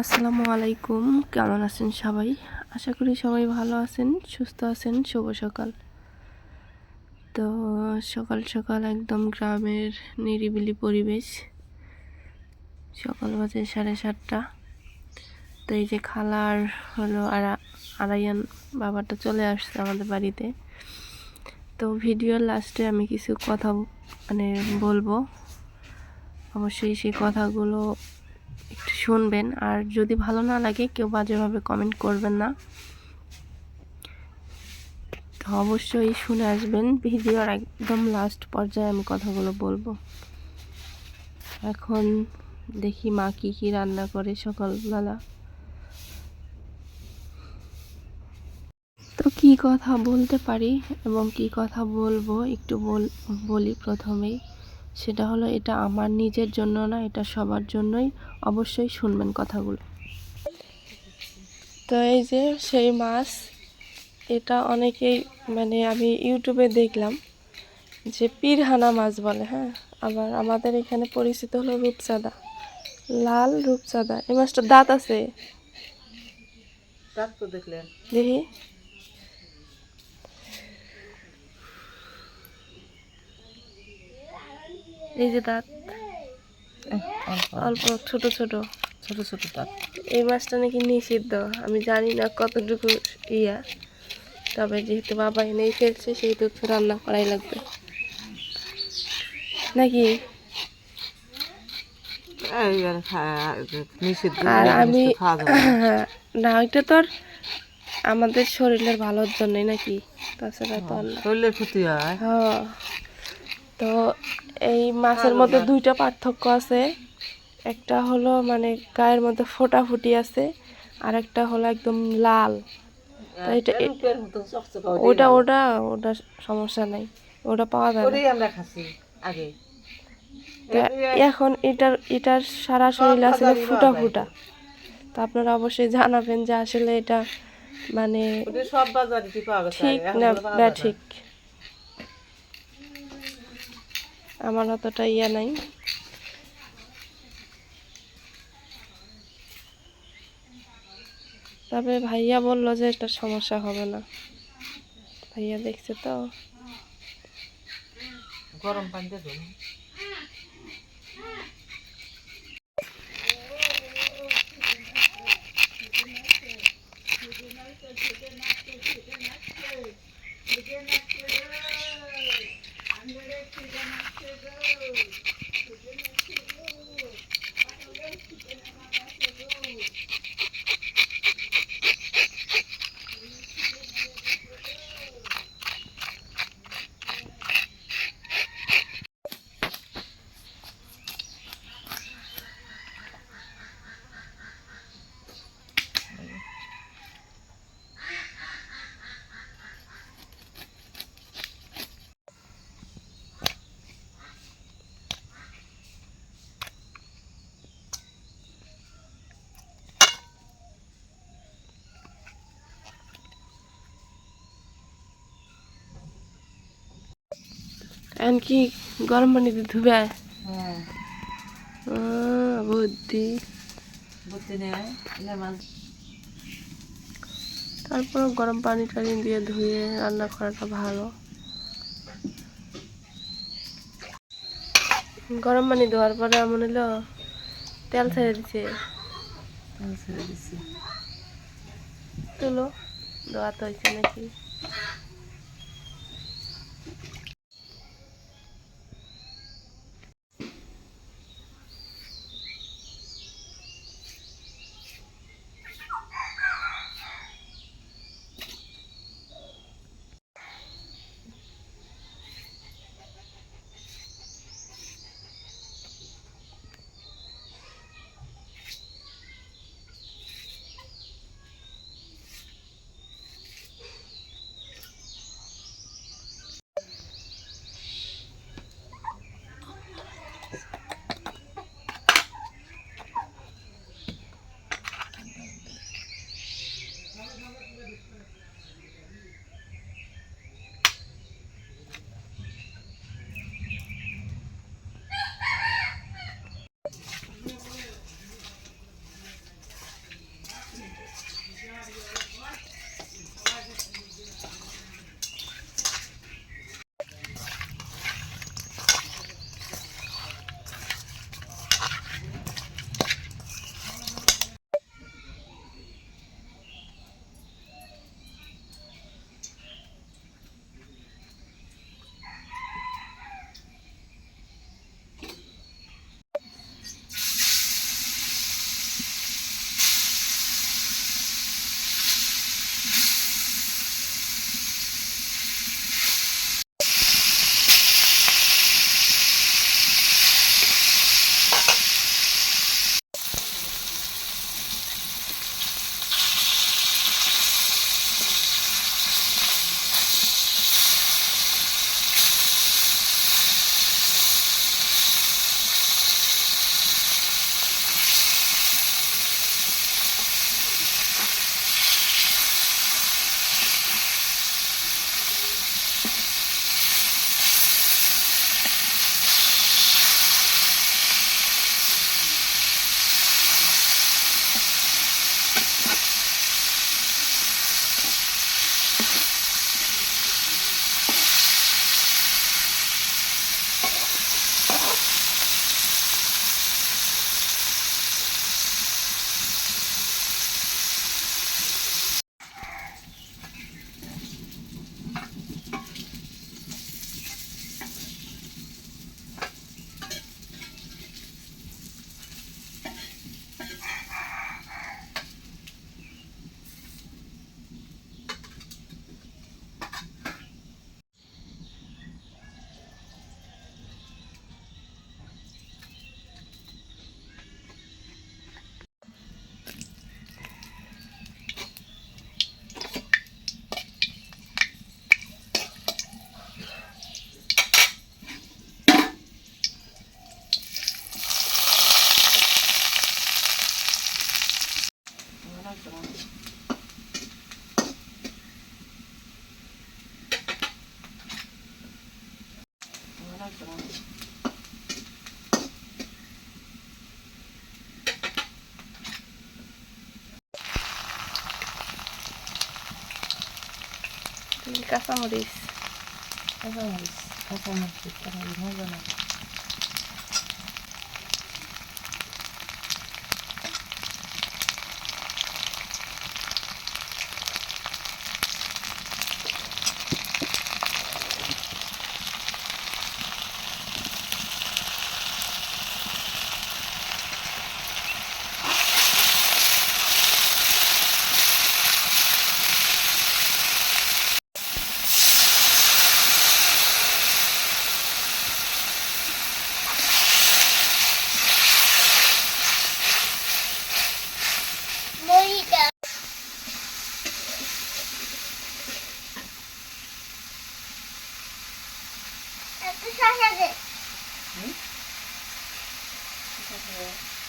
আসসালামু আলাইকুম। কেমন আছেন সবাই? আশা করি সবাই ভালো আছেন, সুস্থ আছেন। শুভ সকাল। তো সকাল সকাল একদম গ্রামের নিরিবিলি পরিবেশ। সকাল বাজে সাড়ে সাতটা। তো এই যে খালার হলো আর আড়াইয়ান বাবাটা চলে আসছে আমাদের বাড়িতে। তো ভিডিওর লাস্টে আমি কিছু কথা মানে বলব। অবশ্যই সেই কথাগুলো একটু শুনবেন। আর যদি ভালো না লাগে, কেউ বাজেভাবে কমেন্ট করবেন না। তো অবশ্যই শুনে আসবেন। ভিডিওর একদম লাস্ট পর্যায়ে আমি কথাগুলো বলব। এখন দেখি মা কি কি রান্না করে সকালবেলা। তো কি কথা বলতে পারি এবং কি কথা বলব একটু বল, বলি প্রথমেই। সেটা হলো এটা আমার নিজের জন্য না এটা সবার জন্যই। অবশ্যই শুনবেন কথাগুলো। তো এই যে সেই মাছ এটা অনেকেই মানে আমি ইউটিউবে দেখলাম যে পিরহানা মাছ বলে হ্যাঁ? আবার আমাদের এখানে পরিচিত হলো রূপচাঁদা। লাল রূপচাঁদা। এই মাছটার দাঁত আছে? দাঁত তো দেখলেন। দেখি। এই যে দাঁত। অল্প ছোট ছোট। ছোট ছোট দাঁত। এই মাছটা নাকি নিষিদ্ধ। আমি জানি না কতটুকু ইয়া। তবে যেহেতু বাবা এনেই ফেলছে সেহেতু তো রান্না করাই লাগবে। নাকি? আর আমি না। ওইটা তো আর আমাদের শরীরের ভালোর জন্যই নাকি? তাছাড়া তো শরীরের ক্ষতি হয়? হ্যাঁ। তো এই মাছের মধ্যে দুইটা পার্থক্য আছে। একটা হলো মানে গায়ের মধ্যে ফোটাফুটি আছে আর একটা হলো একদম লাল। এটা এ- রূপের মতো চকচকা ওটাই ওটা ওটা ওটা সমস্যা নাই ওটা পাওয়া যায় না আমরা খাচ্ছি আগে। তা এখন এটার এটার সারা শরীর আছে ফুটা ফুটা। তো আপনারা অবশ্যই জানাবেন যে আসলে এটা মানে সব বাজারে ঠিক না। ঠিক। আমার অতটা ইয়া নাই। তবে ভাইয়া বলল যে এটা সমস্যা হবে না। ভাইয়া দেখছে তো। গরম পানি এখন কি গরম পানিতে ধুবে? হ্যাঁ। বুদ্ধি। তারপর গরম পানি টানি দিয়ে ধুয়ে রান্না করাটা ভালো। গরম পানি ধোয়ার পরে মনে হলো তেল ছেড়ে দিছে। তেল ছেড়ে দিচ্ছি তুলো ধোয়া তো হয়েছে নাকি? you なくなる。です。かさもです。かさって言ったらいいのじゃない。না তো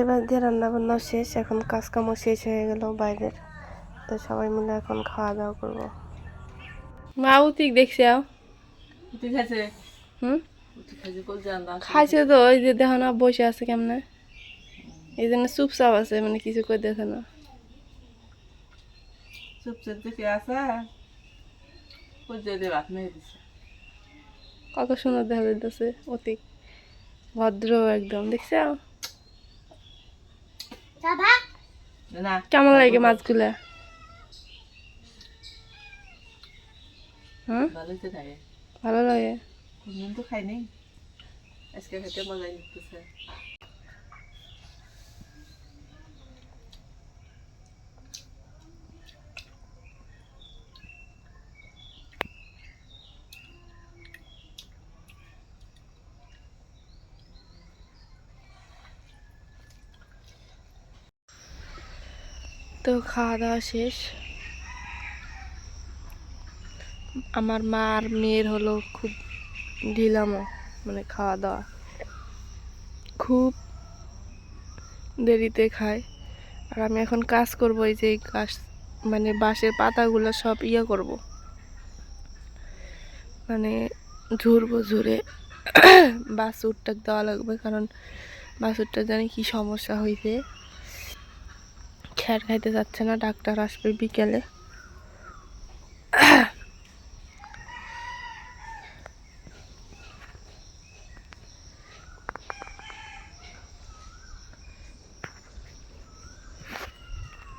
এবার দিয়ে রান্না বান্না শেষ এখন কাজ কামও শেষ হয়ে গেল বাইরের। তো সবাই মিলে এখন খাওয়া দাওয়া করব। মা উতিক দেখছি আও। ঠিক আছে হুম? খাইছে তো ওই যে দেখো না বসে আছে কেমনে। এই জন্য চুপচাপ আছে মানে কিছু করে দেখে না। চুপচাপ দেখে কত সুন্দর দেখা যাইতেছে অতিক ভদ্র একদম। দেখছ কেমন লাগে মাছগুলা? হুম? ভালোই থাকে ভালো লাগে। খাই নাই। আজকে খেতে মজা নিতেছে তো খাওয়া দাওয়া শেষ। আমার মা আর মেয়ের হলো খুব ঢিলামো মানে খাওয়া দাওয়া। খুব দেরিতে খায়। আর আমি এখন কাজ করব, এই যে গাছ মানে বাঁশের পাতাগুলো সব ইয়ে করব। মানে ঝুরবো ঝুরে বাছুরটা দেওয়া লাগবে, কারণ বাছুরটা জানি কি সমস্যা হয়েছে খ্যার খাইতে যাচ্ছে না, ডাক্তার আসবে বিকেলে।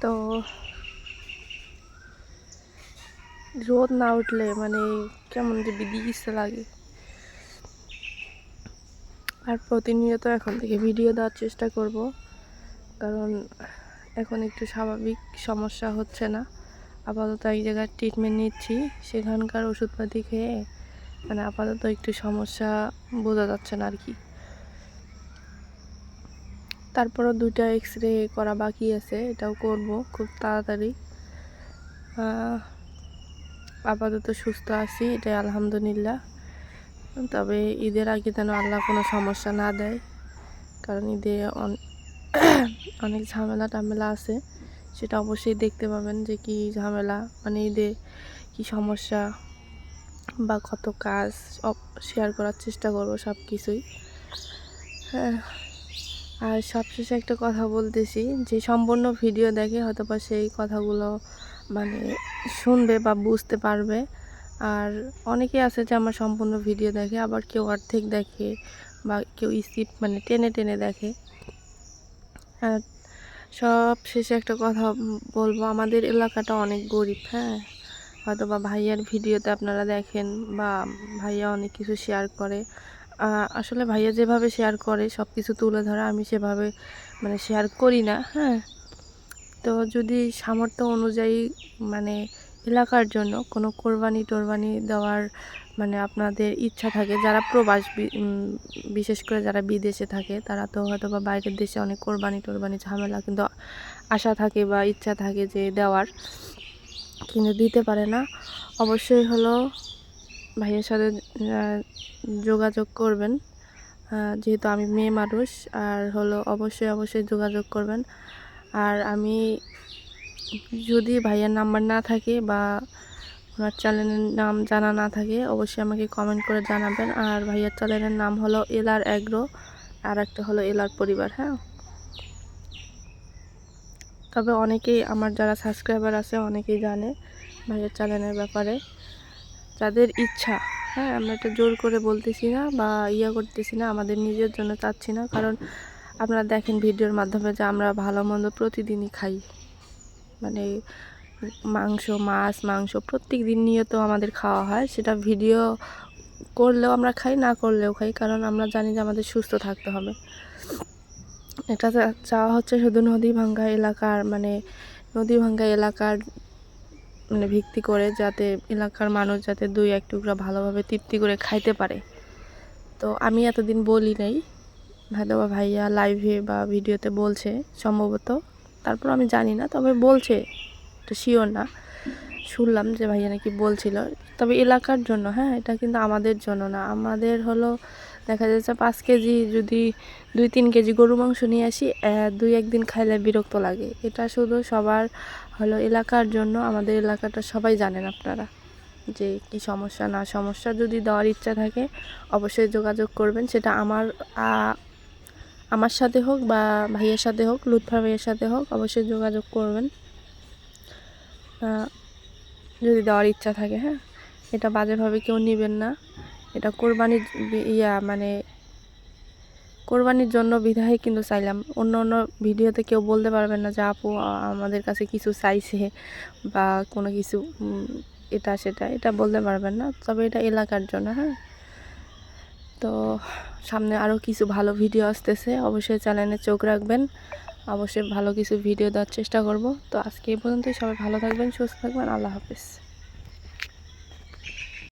তো রোদ না উঠলে মানে কেমন যে বিদিকিসে লাগে। আর প্রতিনিয়ত এখন থেকে ভিডিও দেওয়ার চেষ্টা করব, কারণ এখন একটু স্বাভাবিক সমস্যা হচ্ছে না। আপাতত এক জায়গায় ট্রিটমেন্ট নিচ্ছি। সেখানকার ওষুধপাতি খেয়ে মানে আপাতত একটু সমস্যা বোঝা যাচ্ছে না আর কি তারপরও দুইটা এক্স রে করা বাকি আছে, এটাও করব খুব তাড়াতাড়ি। আপাতত সুস্থ আছি, এটাই আলহামদুলিল্লাহ। তবে ঈদের আগে যেন আল্লাহ কোনো সমস্যা না দেয়, কারণ ঈদে অনেক ঝামেলা টামেলা আছে। সেটা অবশ্যই দেখতে পাবেন যে কি ঝামেলা মানে ঈদে কি সমস্যা বা কত কাজ শেয়ার করার চেষ্টা করব সব কিছুই হ্যাঁ আর সবশেষে একটা কথা বলতেছি, যে সম্পূর্ণ ভিডিও দেখে হয়তো বা সেই কথাগুলো মানে শুনবে বা বুঝতে পারবে। আর অনেকে আছে যে আমার সম্পূর্ণ ভিডিও দেখে, আবার কেউ অর্ধেক দেখে বা কেউ স্কিপ মানে টেনে টেনে দেখে। সব শেষে একটা কথা বলব, আমাদের এলাকাটা অনেক গরিব হ্যাঁ? হয়তো বা ভাইয়ার ভিডিওতে আপনারা দেখেন বা ভাইয়া অনেক কিছু শেয়ার করে। আসলে ভাইয়া যেভাবে শেয়ার করে সব কিছু তুলে ধরা, আমি সেভাবে মানে শেয়ার করি না হ্যাঁ? তো যদি সামর্থ্য অনুযায়ী মানে এলাকার জন্য কোনো কোরবানি টোরবানি দেওয়ার মানে আপনাদের ইচ্ছা থাকে, যারা প্রবাস বিশেষ করে যারা বিদেশে থাকে, তারা তো হয়তো বা বাইরের দেশে অনেক কোরবানি টোরবানি, ঝামেলা, কিন্তু আশা থাকে বা ইচ্ছা থাকে যে দেওয়ার, কিন্তু দিতে পারে না। অবশ্যই হলো ভাইয়ের সাথে যোগাযোগ করবেন। যেহেতু আমি মেয়ে মানুষ, আর হলো অবশ্যই অবশ্যই যোগাযোগ করবেন। আর আমি যদি ভাইয়ের নাম্বার না থাকে বা ওনার চ্যানেলের নাম জানা না থাকে, অবশ্যই আমাকে কমেন্ট করে জানাবেন। আর ভাইয়ার চ্যানেলের নাম হলো এলার অ্যাগ্রো, আর একটা হলো এলার পরিবার হ্যাঁ? তবে অনেকেই আমার যারা সাবস্ক্রাইবার আছে, অনেকেই জানে ভাইয়ের চ্যানেলের ব্যাপারে। যাদের ইচ্ছা হ্যাঁ আমরা এটা জোর করে বলতেছি না বা ইয়া করতেছি না, আমাদের নিজের জন্য চাচ্ছি না, কারণ আপনারা দেখেন ভিডিওর মাধ্যমে যে আমরা ভালো মন্দ প্রতিদিনই খাই। মানে মাংস, মাছ, মাংস প্রত্যেক দিন নিয়ত আমাদের খাওয়া হয়। সেটা ভিডিও করলেও আমরা খাই, না করলেও খাই, কারণ আমরা জানি যে আমাদের সুস্থ থাকতে হবে। এটা চাওয়া হচ্ছে শুধু নদী ভাঙ্গা এলাকার মানে নদী ভাঙ্গা এলাকার মানে ভিত্তি করে যাতে এলাকার মানুষ যাতে দুই এক টুকরা ভালোভাবে তৃপ্তি করে খাইতে পারে। তো আমি এতদিন বলি নাই, হয়তো বা ভাইয়া লাইভে বা ভিডিওতে বলছে, সম্ভবত। তারপর আমি জানি না, তবে বলছে। এটা শিওর না। শুনলাম যে ভাইয়া নাকি বলছিল। তবে এলাকার জন্য হ্যাঁ এটা কিন্তু আমাদের জন্য না। আমাদের হলো, দেখা যাচ্ছে পাঁচ কেজি যদি দুই তিন কেজি গরু মাংস নিয়ে আসি দুই একদিন খাইলে বিরক্ত লাগে। এটা শুধু সবার হলো এলাকার জন্য, আমাদের এলাকাটা সবাই জানেন আপনারা, যে কি সমস্যা না সমস্যা। যদি দেওয়ার ইচ্ছা থাকে, অবশ্যই যোগাযোগ করবেন। সেটা আমার আমার সাথে হোক বা ভাইয়ের সাথে হোক, লুৎফা ভাইয়ের সাথে হোক, অবশ্যই যোগাযোগ করবেন। যদি দেওয়ার ইচ্ছা থাকে হ্যাঁ। এটা বাজেভাবে কেউ নেবেন না। এটা কোরবানির ইয়া মানে কোরবানির জন্য বিধায় কিন্তু চাইলাম। অন্য অন্য ভিডিওতে কেউ বলতে পারবেন না যে, আপু আমাদের কাছে কিছু চাইছে বা কোনো কিছু এটা, সেটা। এটা বলতে পারবেন না। তবে এটা এলাকার জন্য হ্যাঁ। তো সামনে আরও কিছু ভালো ভিডিও আসতেছে। অবশ্যই চ্যানেলে চোখ রাখবেন। অবশ্যই ভালো কিছু ভিডিও দেওয়ার চেষ্টা করব। তো আজকে এই পর্যন্তই। সবাই ভালো থাকবেন, সুস্থ থাকবেন। আল্লাহ হাফিজ।